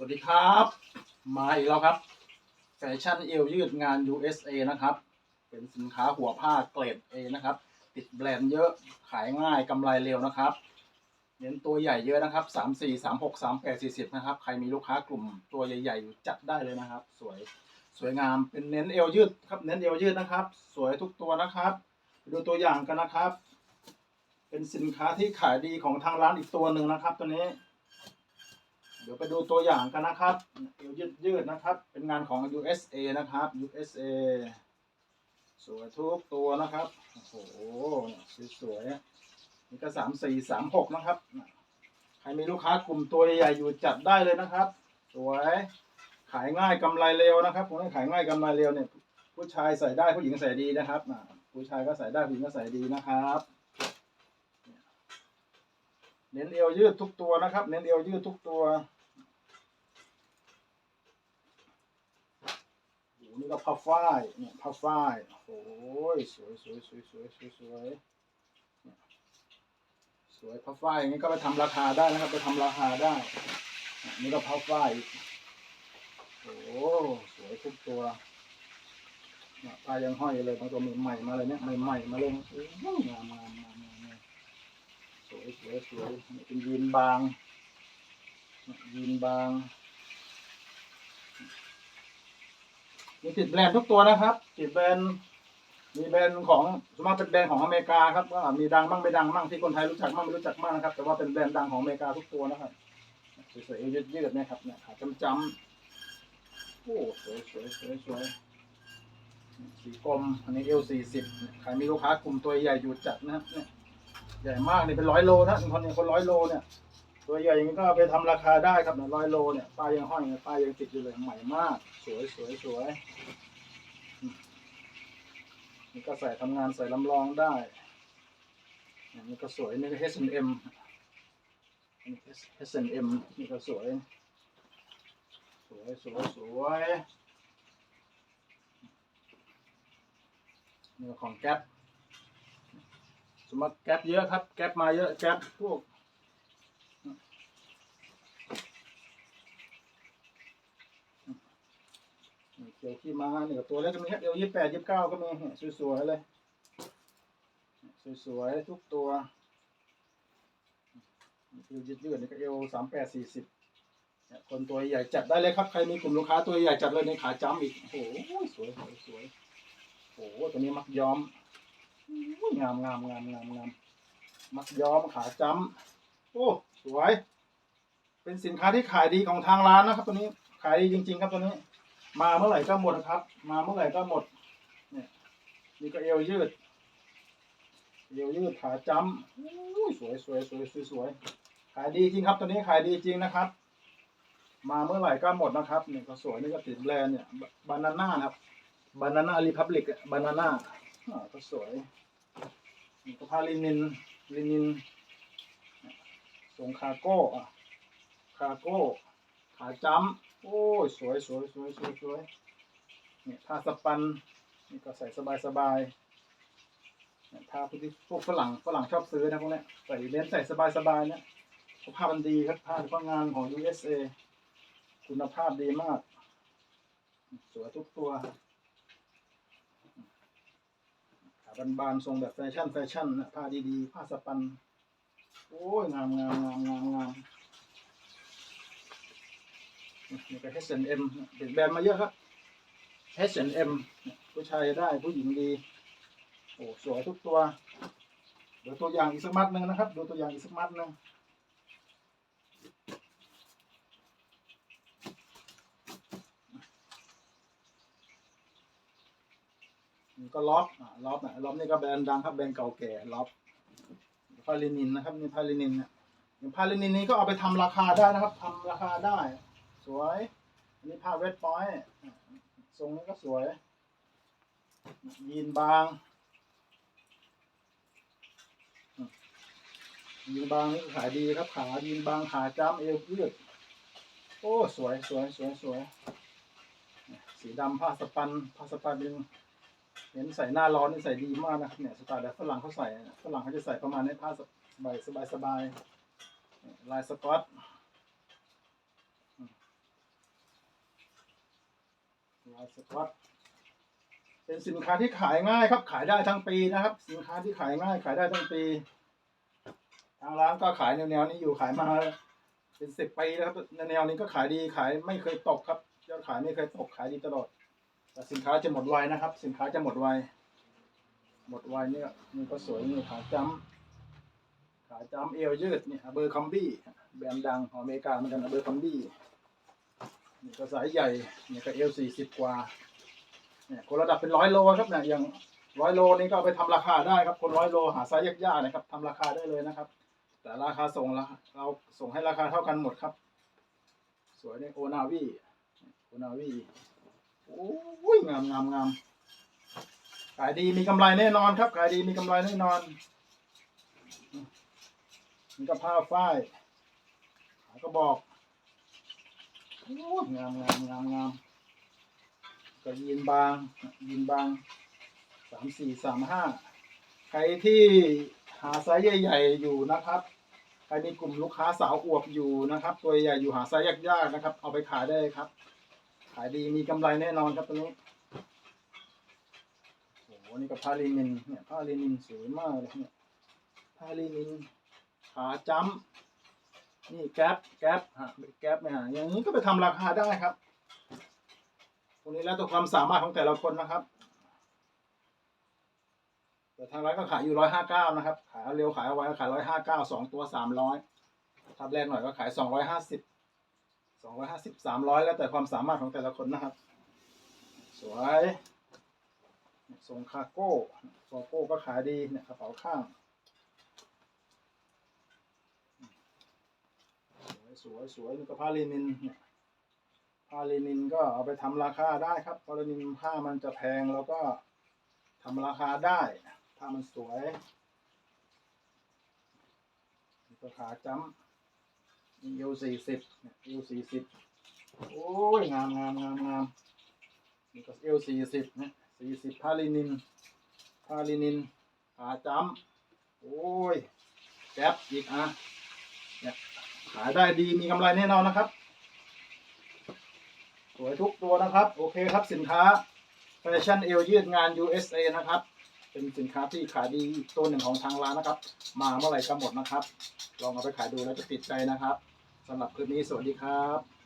สวัสดีครับ มาอีกแล้วครับแฟชั่นเอวยืดงาน USA นะครับ เป็นสินค้าหัวผ้าเกรด A นะครับ ติดแบรนด์เยอะขายง่ายกำไรเร็วนะครับ เน้นตัวใหญ่เยอะนะครับ 3 4 3 6 3 8 4 0 นะครับ ใครมีลูกค้ากลุ่มตัวใหญ่ๆอยู่จัดได้เลยนะครับ สวยสวยงามเป็นเน้นเอวยืดครับ เน้นเอวยืดนะครับ สวยทุกตัวนะครับ ดูตัวอย่างกันนะครับ เป็นสินค้าที่ขายดีของทางร้านอีกตัวหนึ่งนะครับ ตัวนี้ ดี๋ยวไปดูตัวอย่างกันนะครับเอวยืดยืดๆนะครับ เป็นงานของ USA นะครับ USA สวยทุกตัวนะครับ โอ้โหสวยๆอะนี่ก็สามสี่สามหกนะครับ ใครมีลูกค้ากลุ่มตัวใหญ่ๆอยู่จัดได้เลยนะครับ สวยขายง่ายกำไรเร็วนะครับผมให้ขายง่ายกำไรเร็วเนี่ย ผู้ชายใส่ได้ผู้หญิงใส่ดีนะครับผู้ชายก็ใส่ได้ผู้หญิงก็ใส่ดีนะครับเน้นเอวยืดทุกตัวนะครับ เน้นเอวยืดทุกตัวโอ้โห นี่ก็ผ้าฝ้ายเนี่ยผ้าฝ้ายโอ้ยสวยสวยสวยสวยสวยสวยสวยผ้าฝ้ายอย่างนี้ก็ไปทำราคาได้นะครับ ไปทำราคาได้ นี่ก็ผ้าฝ้ายอีกโอ้สวยทุกตัวเนี่ยผ้ายังห้อยเลยบางตัวใหม่ๆมาเลยเนี่ยใหม่ๆมาเลยโอ้ยงามงามงามามาสวยสวยสวยเป็นยีนบางยีนบาง มีติดแบรนด์ทุกตัวนะครับ ติดแบรนด์มีแบรนด์ของสมมติเป็นแบรนด์ของอเมริกาครับว่ามีดังบ้างไม่ดังบ้างที่คนไทยรู้จักบ้างไม่รู้จักบ้างนะครับ แต่ว่าเป็นแบรนด์ดังของอเมริกาทุกตัวนะครับสวยๆยืดยืดๆเนี่ยครับเนี่ยขาจำจำๆโอ้สวยสวยสวยสวยสีกลมอันนี้เอลสี่สิบใครมีลูกค้ากลุ่มตัวใหญ่อยู่จัดนะครับเนี่ยใหญ่มากนี่เป็นร้อยโลนะคนนี้คนร้อยโลเนี่ย ตัวใหญ่อย่างนี้ก็ไปทำราคาได้ครับเนี่ยร้อยโลเนี่ยป้ายยังห้อยเนี่ยป้ายยังติดอยู่เลยใหม่มาก สวยสวยสวยมนี่ก็ใส่ทำงานใส่ลำลองได้อันนี่ก็สวยนี่ก็ H&M อันนี้ H&M นี่ก็สวย สวยสวยสวยนี่ของแก๊ปสมมติแก๊ปเยอะครับ แก๊ปมาเยอะแก๊ปพวก เกี่ยวขี้ม้าเนี่ยตัวเล็กก็มีครับเดี๋ยวยี่แปดยี่เก้าก็มีเนี่ยสวยๆเลย สวยๆทุกตัวเอวยืดนี่ก็เอวสามแปดสี่สิบคนตัวใหญ่จัดได้เลยครับ ใครมีกลุ่มลูกค้าตัวใหญ่จัดเลยในขาจ้ำอีก โอ้โหสวยสวยสวยโอ้โหตัวนี้มักย้อมงามงามงามงามงามมักย้อมขาจ้ำโอ้สวย เป็นสินค้าที่ขายดีของทางร้านนะครับ ตัวนี้ขายดีจริง ๆ ครับตัวนี้ มาเมื่อไหร่ก็หมดนะครับ มาเมื่อไหร่ก็หมด เนี่ยนี่ก็เอวยืด เอวยืดขาจ้ำสวยสวยสวยสวยสวยขายดีจริงครับตัวนี้ขายดีจริงนะครับ มาเมื่อไหร่ก็หมดนะครับเนี่ยก็สวยนี่ก็ติดแบรนด์เนี่ยบานาน่าครับบานาน่ารีพับลิกบานาน่าก็สวยนี่ก็ผ้าลินินลินินทรงคาโก้คาโก้ขาจ้ำ โอ้ยสวยสวยสวยสวยสวยเนี่ยผ้าสปันนี่ก็ใส่สบายสบายเนี่ยผ้าพวกที่พวกฝรั่งฝรั่งชอบซื้อนะพวกเนี้ยใส่เน้นใส่สบายสบายเนี่ยเพราะผ้ามันดีครับผ้าเฉพางานของ USA คุณภาพดีมาก สวยทุกตัวขาบานๆทรงแบบแฟชั่นแฟชั่นนะผ้าดีๆ ผ้าสปัน โอ้ยงามงามงามงามงาม นี่ก็ H&M เด็กแบรนด์มาเยอะครับ H&M ผู้ชายได้ผู้หญิงดี โอ้สวยทุกตัวเดี๋ยวตัวอย่างอีกสักมัดหนึ่งนะครับดูตัวอย่างอีกสักมัดหนึ่งก็ล็อบล็อบนะล็อบนี่ก็แบรนด์ดังครับแบรนด์เก่าแก่ล็อบพาลินินนะครับนี่พาลินินเนี่ยอย่พาลินินนี้ก็เอาไปทำราคาได้นะครับทำราคาได้ สวย อันนี้ผ้าเวทปอยต์ทรงนี้ก็สวย ยีนบาง ยีนบางนี่ขายดีครับขายีนบางขาจ้ำเอวยืด โอ้สวยสวยสวยสวย สีดำผ้าสปันผ้าสปันเป็นเห็นใส่หน้าร้อนนี่ใส่ดีมากนะเนี่ยสไตล์แบบฝรั่งเขาใส่ฝรั่งเขาจะใส่ประมาณนี้ผ้าสบายสบายสบายลายสกอต ลายสก๊อตเป็นสินค้าที่ขายง่ายครับ ขายได้ทั้งปีนะครับ สินค้าที่ขายง่าย ขายได้ทั้งปี ทางร้านก็ขายแนวๆนี้อยู่ขายมาเป็นสิบปีแล้วครับแนวๆนี้ก็ขายดีขายไม่เคยตกครับยอดขายไม่เคยตกขายดีตลอดแต่สินค้าจะหมดไวนะครับ สินค้าจะหมดไวหมดไวเนี่ยนี่ก็สวยนี่ขาจ้ำขาจ้ำเอวยืดเนี่ยเบอร์คัมบี้แบรนด์ดังของอเมริกาเหมือนกันเบอร์คัมบี้ นี่ก็สายใหญ่เนี่ยก็เอวสี่สิบกว่าเนี่ยคนระดับเป็นร้อยโลครับเนี่ยอย่างร้อยโลนี่ก็เอาไปทำราคาได้ครับ คนร้อยโลหาไซส์ยากๆนะครับทำราคาได้เลยนะครับ แต่ราคาส่งละเราส่งให้ราคาเท่ากันหมดครับ สวยเนี่ยโอนาวีโอนาวีโอ้ยงามงามงามขายดีมีกำไรแน่นอนครับขายดีมีกำไรแน่นอนนี่ก็ผ้าฝ้ายขายก็บอก งามงามงามงามก็ยีนบางยีนบางสามสี่สามห้าใครที่หาไซส์ใหญ่ ๆ อยู่นะครับใครมีกลุ่มลูกค้าสาวอวบอยู่นะครับ ตัวใหญ่อยู่หาไซส์ยากๆนะครับ เอาไปขายได้ครับ ขายดีมีกำไรแน่นอนครับตัวนี้โอ้โหนี่ก็ผ้าลินินเนี่ยผ้าลินินสวยมากเลยเนี่ยผ้าลินินขาจ้ำ นี่แก๊ปแก๊ปฮะแก๊ปเนี่ยฮะอย่างนี้ก็ไปทำราคาได้ครับตรงนี้แล้วแต่ความสามารถของแต่ละคนนะครับ แต่ทางร้านก็ขายอยู่ร้อยห้าเก้านะครับ ขายเร็วขายเอาไว้ขายร้อยห้าเก้าสองตัวสามร้อยทับแรกหน่อยก็ขายสองร้อยห้าสิบสองร้อยห้าสิบสามร้อยแล้วแต่ความสามารถของแต่ละคนนะครับ สวยทรงคาโก้คาโก้ก็ขายดีเนี่ยกระเป๋าข้าง สวยสวยนี่ก็ผ้าลินินเนี่ยผ้าลินินก็เอาไปทำราคาได้ครับพาลินินผ้ามันจะแพงแล้วก็ทำราคาได้ผ้ามันสวยนี่ก็ขาจ้ำนี่เอวสี่สิบเอวสี่สิบโอ้ยงามงามงามงามนี่ก็เอวสี่สิบนี่ยสี่สิบพาลินินพาลินินขาจ้ำโอ้ยแก๊ปอีกอะเนี่ย ขายได้ดีมีกำไรแน่นอนนะครับ สวยทุกตัวนะครับ โอเคครับสินค้าแฟชั่นเอลยืดงาน USA นะครับ เป็นสินค้าที่ขายดีตัวหนึ่งของทางร้านนะครับ มาเมื่อไหร่ก็หมดนะครับ ลองเอาไปขายดูแล้วจะติดใจนะครับสำหรับคลิปนี้สวัสดีครับ